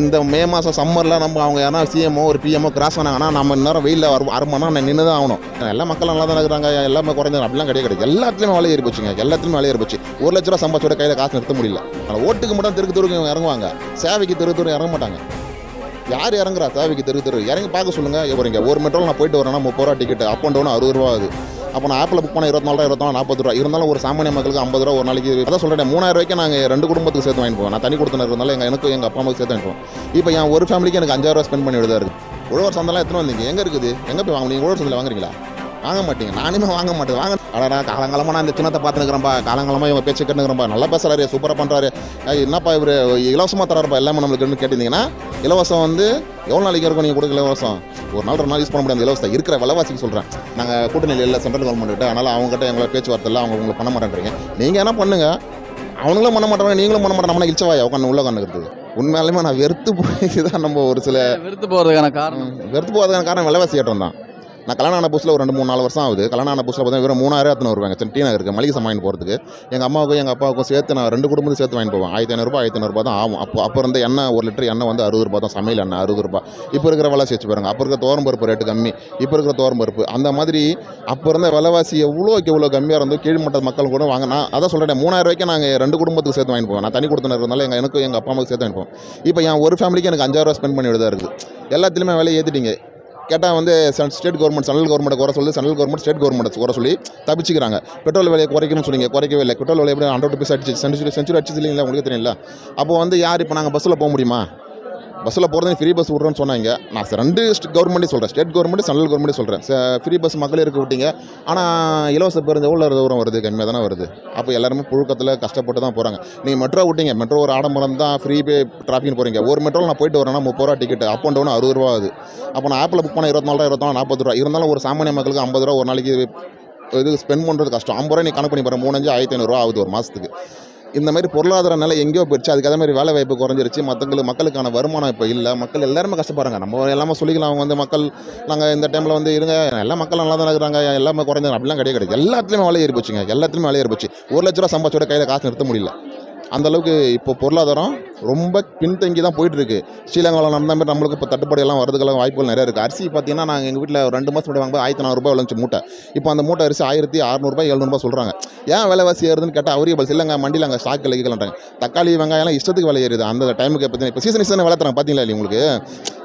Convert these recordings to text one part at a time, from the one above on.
இந்த மே மாதம் சம்மரில் நம்ம அவங்க யாரா சிஎம்ஓ ஒரு பிஎம்ஓ கிராஸ் பண்ணாங்கன்னா நம்ம இந்நேரம் வெயிலில் வர அரை மணி நேரம் நின்று தான் ஆகணும். எல்லா மக்களும் நல்லா தான் இருக்கிறாங்க எல்லாமே குறைஞ்சது அப்படிலாம் கிடையாது கிடையாது. எல்லாத்துலேயுமே வேலை ஏறி போச்சுங்க எல்லாத்துலேயுமே வேலை ஏறி போச்சு. ஒரு லட்ச ரூபா சம்பாதிச்சோட கையில் காசு நிறுத்த முடியல. ஆனால் ஓட்டுக்கு மட்டும் தெருக்கு தெருக்கு இவங்க இறங்குவாங்க. சேவைக்கு தெரு தெரு இறங்க மாட்டாங்க. யார் இறங்குறா? சேவைக்கு தெரு தெரு. இறங்கி பார்க்க சொல்லுங்கள் இங்கே ஒரு மெட்ரோவில் நான் போயிட்டு வரேன்னா முப்பது ரூபா டிக்கெட் அப் அண்ட் டவுன் அறுபது ரூபா ஆகுது. அப்போ நான் ஆப்பில் புக் பண்ண இருபத்தி நாலு இருபத்தி நாலு நாற்பது ரூபா. இருந்தாலும் ஒரு சாமானிய மக்களுக்கு ஐம்பது ரூபா ஒரு நாளைக்கு அதான் சொல்கிறேன் மூணாயிரம் ரூபாய்க்கு நாங்கள் ரெண்டு குடும்பத்துக்கு சேர்த்து வாங்கி போவோம். நான் தனி கொடுத்தன இருந்தாலும் எங்கள் எனக்கு எங்கள் அப்பா அம்மாவுக்கு சேர்த்து வாங்கிப்போம் இப்போ என் ஒரு ஃபேமிலிக்கு எனக்கு அஞ்சாயிரம் ரூபா ஸ்பெண்ட் பண்ணி விடுதா இருக்குது உழவர் சந்தெல்லாம் எத்தனை வந்தீங்க? எங்கே இருக்குது? எங்கே போய் வாங்க நீங்கள் உழவர் சந்தையில் வாங்குறீங்களா? வாங்க மாட்டீங்க. நானுமே வாங்க மாட்டேன். வாங்க. அடடா காலங்காலமாக நான் இந்த சின்னத்தை பார்த்துக்கிறேன்ப்பா காலங்காலமாக இவங்க பேச்சு கேட்டுக்கிறேன்ப்பா நல்லா பேசுகிறாரு சூப்பராக பண்ணுறாரு என்னப்பா இவர்? இலவசமாக தராருப்பா எல்லாமே நம்மளுக்கு கேட்டிருந்தீங்கன்னா இலவசம் வந்து எவ்வளோ நாளைக்கு இருக்கும் நீங்கள் கொடுக்க இலவசம்? ஒரு நாள் ரெண்டு நாள் யூஸ் பண்ண முடியாது. இலவசம் இருக்கிற விலைவாசிக்கு சொல்கிறேன் நாங்கள் கூட்டணியில் இல்லை சென்ட்ரல் கவர்மெண்ட் அதனால் அவங்ககிட்ட எங்களை பேச்சுவார்த்தை இல்லை அவங்க உங்களுக்கு பண்ண மாட்டேன்றீங்க. நீங்கள் என்ன பண்ணுங்க? அவங்களும் பண்ண மாட்டாங்க நீங்களும் பண்ண மாட்டாங்க. நம்மளை இழிச்சவாயா? உட்காந்து உள்ள உட்காந்துக்கிறது உண்மையாலுமே நான் வெறுத்து போய் தான் நம்ம ஒரு சில வெறுத்து போகிறதுக்கான காரணம். வெறுத்து போகிறதுக்கான காரணம் விலைவாசி ஏற்றம் தான். நான் கல்யாணம் ஆன புதுசில் ஒரு ரெண்டு மூணு நாலு வருஷம் ஆகுது. கல்யாணம் ஆன புதுசில் பார்த்தீங்கன்னா வெறும் மூணாயிரம் எத்தனை வருவாங்க சென்னை டி நகருக்கு மளிகை சாமான் போகிறதுக்கு எங்கள் அம்மாவுக்கும் எங்கள் அப்பாவுக்கும் சேர்த்து நான் ரெண்டு குடும்பத்தையும் சேர்த்து வாங்கி போவேன். ஆயிரத்தி ஐநூறுபா ஆயிரத்தி ஐநூறுபா தான் ஆகும். அப்போ அப்போ இருந்த எண்ணெய் ஒரு லிட்டர் எண்ணெய் வந்து அறுபது ரூபா தான். சமையல் எண்ணெய் அறுபது ரூபா இப்போ இருக்கிற விலைவாசி வச்சு பாருங்க. அப்போ இருக்கிற தோரம் பருப்பு ரேட்டு கம்மி. இப்போ இருக்கிற தோரம் பருப்பு. அந்த மாதிரி அப்போ இருந்த விலைவாசி எவ்வளோக்கு எவ்வளோ கம்மியாக இருந்தோ கீழ்மட்ட மக்கள் கூட வாங்க. நான் அதான் சொல்கிறேன் மூணாயிரம் ரூபாய்க்கு நாங்கள் ரெண்டு குடும்பத்துக்கு சேர்த்து வாங்கி போவேன். நான் தனி கொடுத்தனர் இருந்தாலும் எங்கள் எனக்கும் எங்கள் அப்பா அம்மாவுக்கு சேர்த்து வாங்கி போவேன். இப்போ என் ஒரு ஃபேமிலிக்கு எனக்கு அஞ்சாயிரம் ரூபா ஸ்பெண்ட் பண்ணி விடுதா இருக்குது எல்லாத்துலேயுமே விலை ஏற்றிட்டீங்க கேட்டால் வந்து ஸ்டேட் கவர்மெண்ட் சென்ட்ரல் கவர்மெண்ட் குறை சொல்லி சென்ட்ரல் கவர்மெண்ட் ஸ்டேட் கவர்மெண்ட் குறை சொல்லி தப்பிச்சுக்கிறாங்க. பெட்ரோல் விலையை குறைக்கணும்னு சொன்னீங்க குறைக்கவே இல்லை. பெட்ரோல் விலை எப்படி ஹண்ட்ரட் ருபீஸ் அடிச்சு சென்ச்சுரி சென்ச்சுரி அடிச்சது இல்லைங்களா உங்களுக்கு தெரியல அப்போ வந்து யார் இப்போ நாங்கள் பஸ்ஸில் போக முடியுமா? பஸ்ஸில் போகிறது ஃப்ரீ பஸ் விட்றோன்னு சொன்னாங்க. நான் ரெண்டு கவர்மெண்ட்டே சொல்கிறேன் ஸ்டேட் கவர்மெண்ட் சென்ட்ரல் கவர்மெண்ட்டே சொல்கிறேன் ஃப்ரீ பஸ் மக்களே இருக்க விட்டீங்க. ஆனால் இலவச பேருந்து எவ்வளோ தூரம் வருது? கம்மியாக தானே வருது. அப்போ எல்லாருமே புழுக்கத்தில் கஷ்டப்பட்டு தான் போகிறாங்க நீங்கள் மெட்ரோ விட்டீங்க. மெட்ரோ ஒரு ஆடம்பரம் தான் ஃப்ரீ பே டிராஃபிக்னு போகிறீங்க ஒரு மெட்ரோவில் நான் போயிட்டு வரேன்னா முப்பது ரூபா டிக்கெட் அப் அண்ட் டவுன் அறுபது ரூபா ஆகுது. அப்போ நான் ஆப்பில் புக் பண்ண இருபத்தி நாலு ரூபா நாற்பது ரூபா. இருந்தாலும் ஒரு சாமானிய மக்களுக்கு ஐம்பது ரூபா ஒரு நாளைக்கு இது ஸ்பெண்ட் பண்ணுறது கஷ்டம். ஐம்பது ரூபா நீ கணக்கு பண்ணி பாரு. மூணு அஞ்சு ஆயிரத்தி ஐநூறுரூவா ஆகுது ஒரு மாதத்துக்கு இந்த மாதிரி பொருளாதார நிலை எங்கேயோ போயிடுச்சு. அதுக்கு அதே மாதிரி வேலை வாய்ப்பு குறைஞ்சிருச்சு. மற்றவங்களுக்கு மக்களுக்கான வருமானம் இப்போ இல்லை. மக்கள் எல்லாருமே கஷ்டப்படுறாங்க. நம்ம எல்லாமே சொல்லிக்கலாம். அவங்க வந்து மக்கள் நாங்கள் இந்த டைமில் வந்து இருங்க. எல்லா மக்கள் நல்லா தான் இருக்கிறாங்க. எல்லாமே குறைஞ்சாங்க அப்படிலாம் கிடையாது கிடையாது. எல்லாத்துலேயுமே வேலை ஏறி போச்சுங்க. எல்லாத்துலேயுமே வேலை ஏறி போச்சு. ஒரு லட்ச ரூபா சம்பாதிச்சோட கையில் காசு நிறுத்த முடியல. அந்த அளவுக்கு இப்போ பொருளாதாரம் ரொம்ப பின்தங்கி தான் போயிட்டுருக்கு. ஸ்ரீலங்காவில் நடந்த மாதிரி நம்மளுக்கு இப்போ தட்டுப்பாடு வரதுக்கெல்லாம் வாய்ப்புகள் நிறையா இருக்குது அரிசி பார்த்தீங்கன்னா நாங்கள் எங்கள் வீட்டில் ரெண்டு மாதம் முன்னாடி வாங்கும்போது ஆயிரத்தி நானூறுபா விளைஞ்சு மூட்டை. இப்போ அந்த மூட்டை அரிசி ஆயிரத்தி அறநூறுபா எழுநூறுபா சொல்கிறாங்க ஏன் விலைவாசி ஏறுதுன்னு கேட்டால் அவரே பதில் இல்லைங்க மண்டியில் அங்கே ஸ்டாக் விலைக்கலான்றாங்க தக்காளி வெங்காயம்லாம் இஷ்டத்துக்கு விலை ஏறுது. அந்த டைமுக்கு பார்த்தீங்கன்னா இப்போ சீசன் சீசன் விலை பார்த்தீங்களா இல்லையா உங்களுக்கு?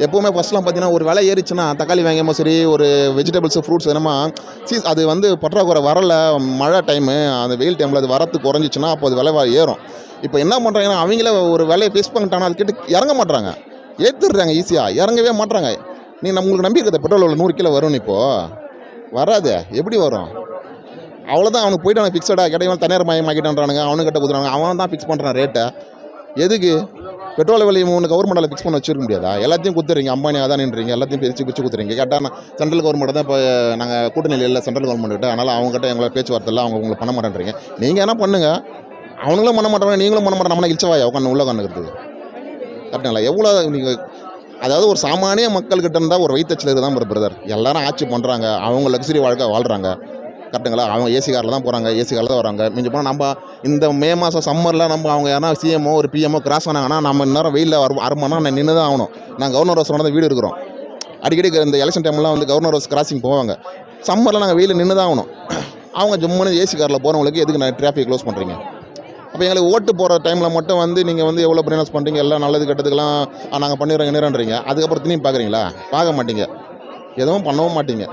எப்போவுமே ஃபஸ்ட்லாம் பார்த்தீங்கன்னா ஒரு விலை ஏறிச்சுன்னா தக்காளி வெங்காயமும் சரி ஒரு வெஜிடபிள்ஸ் ஃப்ரூட்ஸ் என்னமா சீஸ் அது வந்து பற்றாக்குறை வரல. மழை டைமு அந்த வெயில் டைமில் அது வரத்து குறைஞ்சிச்சுன்னா அப்போ அது விலை ஏறும். இப்போ என்ன பண்ணுறாங்கன்னா அவங்களே ஒரு வேலையை ஃபேஸ் பண்ணிட்டாங்கன்னா அது கிட்ட இறங்க மாட்டுறாங்க ஏற்றுடுறாங்க ஈஸியாக இறங்கவே மாட்டுறாங்க நீ நம்மளுக்கு நம்பிக்கை பெட்ரோல் எவ்வளோ நூறு கிலோ வரும் இப்போது வராது எப்படி வரும்? அவ்வளோதான் அவனுக்கு போய்ட்டு அவன் ஃபிக்ஸடாக கிடையாது தனியார் மயமாக்கிட்டான்றானுங்க அவனுக்கு கிட்ட குதுறாங்க அவன் தான் ஃபிக்ஸ் பண்ணுறான் ரேட்டை எதுக்கு? பெட்ரோல் விலை மூணு கவர்மெண்டால் ஃபிக்ஸ் பண்ண வச்சுருக்க முடியாதா? எல்லாத்தையும் கொடுத்துறீங்க அம்பானி அதானின்றீங்க எல்லாத்தையும் பிரித்து பிரித்து கொடுத்துறீங்க கேட்டால் நான் சென்ட்ரல் கவர்மெண்ட் தான் இப்போ நாங்கள் கூட்டணியில் இல்லை சென்ட்ரல் கவர்மெண்ட் கிட்ட அதனால் அவங்ககிட்ட எங்களை பேச்சுவார்த்தை இல்லை அவங்க உங்களுக்கு பண்ண மாட்டேன்றீங்க. நீங்கள் என்ன பண்ணுங்கள் அவனுங்களும் பண்ண மாட்டாங்க நீங்களும் பண்ண மாட்டாங்க நம்மளா இழிச்சவாயா உட்காந்து உள்ள உட்காந்துக்கிறதுக்கு கரெக்டுங்களா? எவ்வளோ நீங்கள் அதாவது ஒரு சாமானிய மக்கள்கிட்ட இருந்தால் ஒரு வயிற்றுச்சல் தான் ஒரு பிரதர் எல்லாரும் ஆட்சி பண்ணுறாங்க அவங்க லக்ஸரி வாழ்க்கை வாழ்கிறாங்க கரெக்டுங்களா? அவங்க ஏசி காரில் தான் போகிறாங்க ஏசி காரில் தான் வராங்க. மிஞ்சி போனால் நம்ம இந்த மே மாதம் சம்மரில் நம்ம அவங்க யாரா சிஎம்ஓ ஒரு பிஎம்ஓ கிராஸ் ஆனாங்கன்னா நம்ம இந்நேரம் வெயிலில் வரும் அரை நான் நின்று தான் ஆகணும். நான் கவர்னர் ஹவுஸ் தான் வீடு இருக்கிறோம். அடிக்கடி இந்த எலெக்ஷன் டைம்லாம் வந்து கவர்னர் ஹவுஸ் கிராசிங் போவாங்க. சம்மரில் நாங்கள் வெயிலில் நின்று தான் ஆகணும். அவங்க ஜம்முன்னு ஏசி காரில் போகிறவங்களுக்கு எதுக்கு நான் டிராஃபிக் க்ளோஸ் பண்ணுறீங்க அப்போ எங்களுக்கு ஓட்டு போகிற டைமில் மட்டும் வந்து நீங்கள் வந்து எவ்வளோ பிரினஸ் பண்ணுறீங்க எல்லாம் நல்லது கெட்டதுக்கெல்லாம் நாங்கள் பண்ணிடுறோம் என்னன்றீங்க அதுக்கப்புறம் திரும்பி பார்க்குறீங்களா? பார்க்க மாட்டீங்க. எதுவும் பண்ணவும் மாட்டீங்க.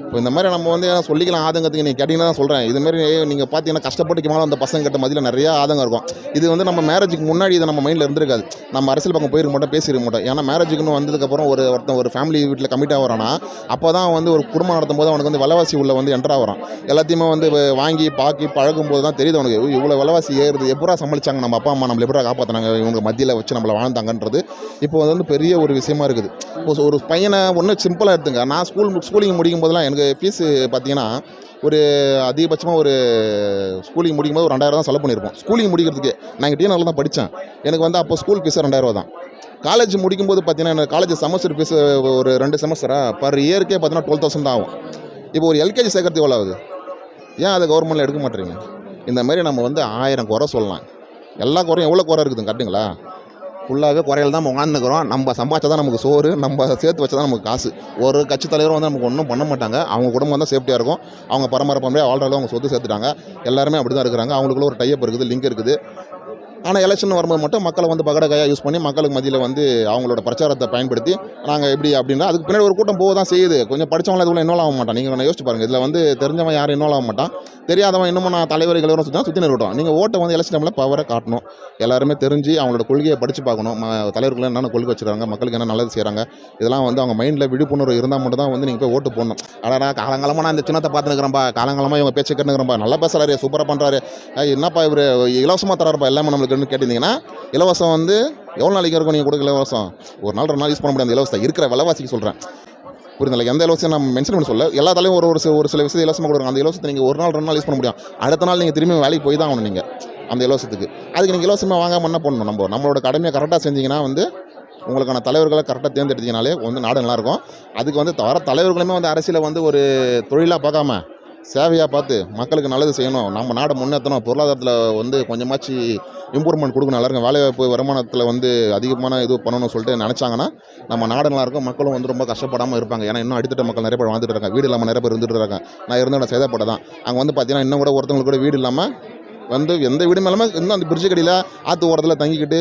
இப்போ இந்த மாதிரி நம்ம வந்து ஏன்னா சொல்லிக்கலாம் ஆதங்கத்துக்கு நீங்கள் கேட்டிங்கன்னா தான் சொல்கிறேன் இதுமாரி நீங்கள் பார்த்தீங்கன்னா கஷ்டப்பட்டு மேலே அந்த பசங்க கிட்ட மதியில் நிறைய ஆதங்கம் இருக்கும். இது வந்து நம்ம மேரேஜுக்கு முன்னாடி இதை நம்ம மைண்டில் இருந்திருக்காது. நம்ம அரசியல் பக்கம் போயிருக்க மாட்டோம் பேசியிருக்க மாட்டோம். ஏன்னா மேரேஜுக்குன்னு வந்ததுக்கப்புறம் ஒரு ஒருத்தன் ஒரு ஃபேமிலி வீட்டில் கமிட்டாக வரானா அப்போ தான் வந்து ஒரு குடும்பம் நடத்தும் போது அவனுக்கு வந்து விலைவாசி உள்ள வந்து என்ட்ரா வரும் எல்லாத்தையுமே வந்து வாங்கி பாக்கி பழகும் போது தான் தெரியுது அவனுக்கு. இவ்வளோ விலைவாசி ஏறுது எப்படா சமாளிச்சாங்க? நம்ம அப்பா அம்மா நம்மளை எப்படா காப்பாற்றினாங்க இவங்க மத்தியில் வச்சு நம்மளை வாழ்ந்தாங்கன்றது இப்போ வந்து பெரிய ஒரு விஷயமா இருக்குது. இப்போ ஒரு பையனை ஒன்று சிம்பிளாக எடுத்துங்க. நான் ஸ்கூல் ஸ்கூலிங் முடிக்கும் போதெல்லாம் எனக்கு ஃபீஸு பார்த்தீங்கன்னா ஒரு அதிகபட்சமாக ஒரு ஸ்கூலிங் முடிக்கும் போது ஒரு ரெண்டாயிரம் தான் செலவு பண்ணியிருப்போம். ஸ்கூலிங் முடிக்கிறதுக்கு. நான் இங்கே டிஎன்ஆரில் தான் படித்தேன். எனக்கு வந்து அப்போ ஸ்கூல் ஃபீஸ் ரெண்டாயிரம் தான். காலேஜ் முடிக்கும்போது பார்த்தீங்கன்னா எனக்கு காலேஜ் செமஸ்டர் ஃபீஸ் ஒரு ரெண்டு செமஸ்டரா பர் இயருக்கே பார்த்தீங்கன்னா டுவெல் தௌசண்ட் தான் ஆகும். இப்போ ஒரு எல்கேஜி சேர்க்கறது எவ்வளோ ஆகுது? ஏன் அதை கவர்மெண்ட்டில் எடுக்க மாட்டேறீங்க? இந்த மாதிரி நம்ம வந்து ஆயிரம் குறை சொல்லலாம். எல்லா குறையும் எவ்வளோ குறை இருக்குது கட்டுங்களா ஃபுல்லாகவே குறையில் தான் உட்காந்துக்கிறோம் நம்ம சம்பாதிச்சா தான் நமக்கு சோறு நம்ம சேர்த்து வச்சா தான் நமக்கு காசு. ஒரு கட்சி தலைவரும் வந்து நமக்கு ஒன்றும் பண்ண மாட்டாங்க. அவங்க குடும்பம் தான் சேஃப்டியாக இருக்கும். அவங்க பரம்பரை பரம்பரையாக ஆல்ரெடி அவங்க சொத்து சேர்த்துட்டாங்க. எல்லாருமே அப்படி தான் இருக்கிறாங்க. அவங்களுக்குள்ள ஒரு டைப் இருக்குது லிங்க் இருக்குது. ஆனால் எலெக்ஷன் வரும்போது மட்டும் மக்களை வந்து பகட கையாக யூஸ் பண்ணி மக்களுக்கு மத்தியில் வந்து அவங்களோட பிரச்சாரத்தை பயன்படுத்தி நாங்கள் எப்படி அப்படின்னா அதுக்கு பின்னாடி ஒரு கூட்டம் போக தான் செய்யுது. கொஞ்சம் படித்தவங்கள இதுக்குள்ள இன்வால்வ் ஆக மாட்டான் நீங்கள் யோசிச்சு பாருங்கள் இதில் வந்து தெரிஞ்சவன் யாரும் இன்வால்வ் ஆக மாட்டான். தெரியாதவன் இன்னமும் நான் தலைவர் சுற்றி சுற்றி சுற்றி நிறுவட்டும் நீங்கள் ஓட்டை வந்து எலெக்ஷன் டைமில் பவரை காட்டணும். எல்லாருமே தெரிஞ்சு அவங்களோட கொள்கையை படித்து பார்க்கணும். ம தலைவர்கள் என்னென்ன கொள்கை வச்சுருக்காங்க மக்களுக்கு என்ன நல்லது செய்கிறாங்க இதெல்லாம் வந்து அவங்க மைண்டில் விழிப்புணர்வு இருந்தால் மட்டும் தான் வந்து நீங்கள் போய் ஓட்டு போடணும். அடடா காலங்காலமாக நான் இந்த சின்னத்தை பார்த்துக்கிறேன்ப்பா காலங்காலமாக இவங்க பேச்சு கேட்டுக்கிறேன்ப்பா நல்லா பேசுகிறாரு சூப்பராக பண்ணுறாரு என்னப்பா இவர் இலவசமாக தராருப்பா எல்லாமே நம்மளுக்குன்னு கேட்டிருந்தீங்கன்னா இலவசம் வந்து எவ்வளோ நாளைக்கு இருக்கும் நீங்கள் கொடுக்க இலவசம்? ஒரு நாள் ரெண்டு நாள் யூஸ் பண்ண முடியாது. அந்த இலவசம் இருக்கிற விலைவாசிக்கு சொல்கிறேன் புரியுதுல எந்த இலவசம் நம்ம மென்ஷன் பண்ண சொல்ல எல்லா தலையும் ஒரு ஒரு சில ஒரு சில விஷயம் இலவசமாக கொடுக்குறாங்க. அந்த இலவசத்தை நீங்கள் ஒரு நாள் ரெண்டு நாள் யூஸ் பண்ண முடியும். அடுத்த நாள் நீங்கள் திரும்பி வேலைக்கு போய் தான் ஆகணும் நீங்கள் அந்த இலவசத்துக்கு. அதுக்கு நீங்கள் இலவசமாக வாங்காமல் என்ன பண்ணணும் நம்ம? நம்மளோட கடமையை கரெக்டாக செஞ்சிங்கன்னா வந்து உங்களுக்கான தலைவர்களை கரெக்டாக தேர்ந்தெடுத்தீங்கனாலே வந்து நாடு நல்லாயிருக்கும். அதுக்கு வந்து வர தலைவர்களுமே வந்து அரசியலை வந்து ஒரு தொழிலாக பார்க்காம சேவையாக பார்த்து மக்களுக்கு நல்லது செய்யணும். நம்ம நாடை முன்னேற்றணும். பொருளாதாரத்தில் வந்து கொஞ்சமாச்சு இம்ப்ரூவ்மெண்ட் கொடுக்கணும். எல்லாருக்கும் வேலைவாய்ப்பு வருமானத்தில் வந்து அதிகமான இது பண்ணணும்னு சொல்லிட்டு நினச்சாங்கன்னா நம்ம நாடு நல்லாயிருக்கும். மக்களும் வந்து ரொம்ப கஷ்டப்படாமல் இருப்பாங்க. ஏன்னா இன்னும் அடித்தட்ட மக்கள் நிறைய பேர் வாழ்ந்துட்டு இருக்காங்க. வீடு இல்லாமல் நிறைய பேர் இருந்துட்டு இருக்காங்க. நான் இருந்தோட சேதப்பட்ட தான் அங்கே வந்து பார்த்தீங்கன்னா இன்னும் கூட ஒருத்தவங்களுக்கு கூட வீடு இல்லாமல் வந்து எந்த வீடு மேலுமே இன்னும் அந்த பிரிட்ஜு கடையில் ஆற்று ஓரத்தில் தங்கிக்கிட்டு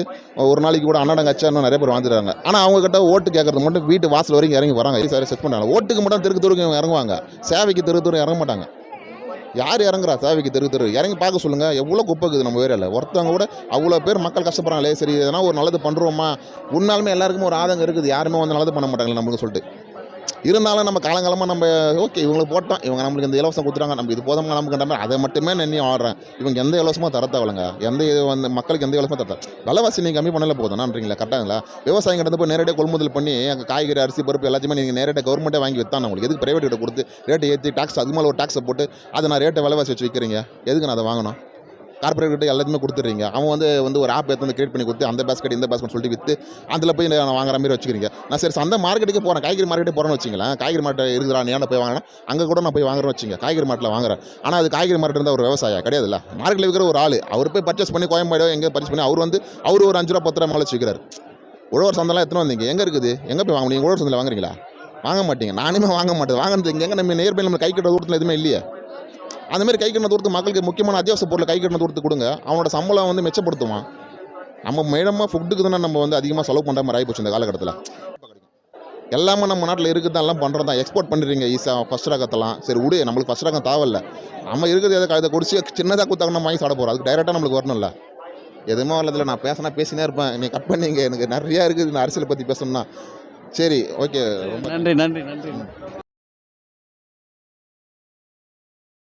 ஒரு நாளைக்கு கூட அன்னடம் கச்சா இன்னும் நிறைய பேர் வாழ்ந்துட்டாங்க. ஆனால் அவங்கக்கிட்ட ஓட்டு கேட்கறது மட்டும் வீட்டு வாசல் வரைக்கும் இறங்கி வராங்க. சார் செக் பண்ணுறாங்க ஓட்டுக்கு மட்டும் தெருக்கு தெருக்கு இறங்குவாங்க. சேவைக்கு தெரு தெரு இறங்க மாட்டாங்க. யார் இறங்குறா சேவைக்கு தெரு தெரு? இறங்கி பார்க்க சொல்லுங்கள் எவ்வளோ குப்பை இருக்குது நம்ம ஏரியாவில் ஒருத்தவங்க கூட அவ்வளோ பேர் மக்கள் கஷ்டப்படுறாங்களே. சரி எதனா ஒரு நல்லது பண்ணுறோமா உண்மையாலுமே எல்லாருக்குமே ஒரு ஆதங்கம் இருக்குது. யாருமே வந்து நல்லது பண்ண மாட்டாங்களே நம்மளுக்கு சொல்லிட்டு. இருந்தாலும் நம்ம காலங்காலமாக நம்ம ஓகே இவங்களுக்கு போட்டோம். இவங்க நம்மளுக்கு இந்த இலவசம் கொடுத்துறாங்க நம்ம இது போதுமா நமக்கு மாதிரி அதை மட்டுமே நின்று ஆடுறேன். இவங்க எந்த இலவசமாக தர தேவையில்லைங்க. எந்த இது வந்து மக்களுக்கு எந்த இலவசமாக தர விலைவாசி நீங்கள் கம்மி பண்ணல போதும்னான்றீங்களா கரெக்டாங்களா விவசாயிங்க கிட்ட போய் நேரடியாக கொள்முதல் பண்ணி அங்கே காய்கறி அரிசி பருப்பு எல்லாத்தையுமே நீங்கள் நேரடியாக கவர்மெண்ட்டே வாங்கி வித்தான உங்களுக்கு எதுக்கு பிரைவேட் கிட்ட கொடுத்து ரேட்டை ஏற்றி டாக்ஸ் அது மேலே ஒரு டாக்ஸை போட்டு அதை நான் ரேட்டை விலைவாசி வச்சு விற்கிறீங்க எதுக்கு நான் அதை வாங்கணும்? கார்பரேட் எல்லாத்தையுமே கொடுத்துட்றீங்க. அவன் வந்து வந்து ஒரு ஆப் எடுத்து வந்து கிரியேட் பண்ணி கொடுத்து அந்த பேஸ்கெட் இந்த பேஸ்கெட் சொல்லிட்டு விற்று அதில் போய் நான் வாங்குற மாதிரி வச்சுக்கிறீங்க. நான் சரி அந்த மார்க்கெட்டுக்கு போகிறேன் காய்கறி மார்க்கெட்டே போகிறேன்னு வச்சிங்களேன். காய்கறி மார்க்கெட் இருக்குதா நான் போய் வாங்கினா அங்கே கூட நான் போய் வாங்குறேன் வச்சுங்க. காய்கறி மார்க்கெட்டில் வாங்குறேன். ஆனால் அது காய்கறி மார்க்கெட் இருந்தால் ஒரு கிடையாது கிடையாதுல்ல. மார்க்கெட்டில் விற்கிற ஒரு ஆள் அவர் போய் பர்ச்சேஸ் பண்ணி கோயம்பாடோ எங்கே பர்ச்சேஸ் பண்ணி அவர் வந்து அவர் ஒரு அஞ்சு ரூபா பத்து ரூபா மேலே வச்சுக்கிறார் உழவர் சந்தைலாம் எத்தனை வந்தீங்க? எங்கே இருக்குது? எங்கே போய் வாங்க நீங்கள் உழவர் சந்தையில் வாங்குறீங்களா? வாங்க மாட்டீங்க. நானுமே வாங்க மாட்டேன். வாங்குறது இங்கே எங்கே? நம்ம நேர்மையில் நம்ம கை கட்டுற தூரத்தில் எதுவுமே இல்லையே. அந்த மாதிரி கை கட்டின தூரத்துக்கு மக்களுக்கு முக்கியமான அத்தியாவசிய பொருளை கை கட்டின தூரத்துக்கு கொடுங்க. அவனோட சம்பளம் வந்து மெச்சப்படுத்துவான். நம்ம மேடமாக ஃபுட்டுக்கு தானே நம்ம வந்து அதிகமாக செலவு பண்ணுற மாதிரி ஆகிப்போச்சு இந்த காலகட்டத்தில். எல்லாமே நம்ம நாட்டில் இருக்குது எல்லாம் பண்ணுறது தான் எக்ஸ்போர்ட் பண்ணுறீங்க ஈஸியாக ஃபஸ்ட் ரகத்தெல்லாம். சரி விடு நம்மளுக்கு ஃபஸ்ட் ரகம் தேவையில்ல. நம்ம இருக்கிறது எதை இதை குடிச்சு சின்னதாக கொடுத்தாங்க நம்ம வாங்கி சாப்பிட போகிறோம் அதுக்கு டைரெக்டாக நம்மளுக்கு வரணும்ல. எதுவுமே வரதில்ல நான் பேசினா பேசினே இருப்பேன். நீ கட் பண்ணிங்க. எனக்கு நிறையா இருக்குது. இந்த அரசியலை பற்றி பேசணும்னா. சரி ஓகே ரொம்ப நன்றி நன்றி நன்றி.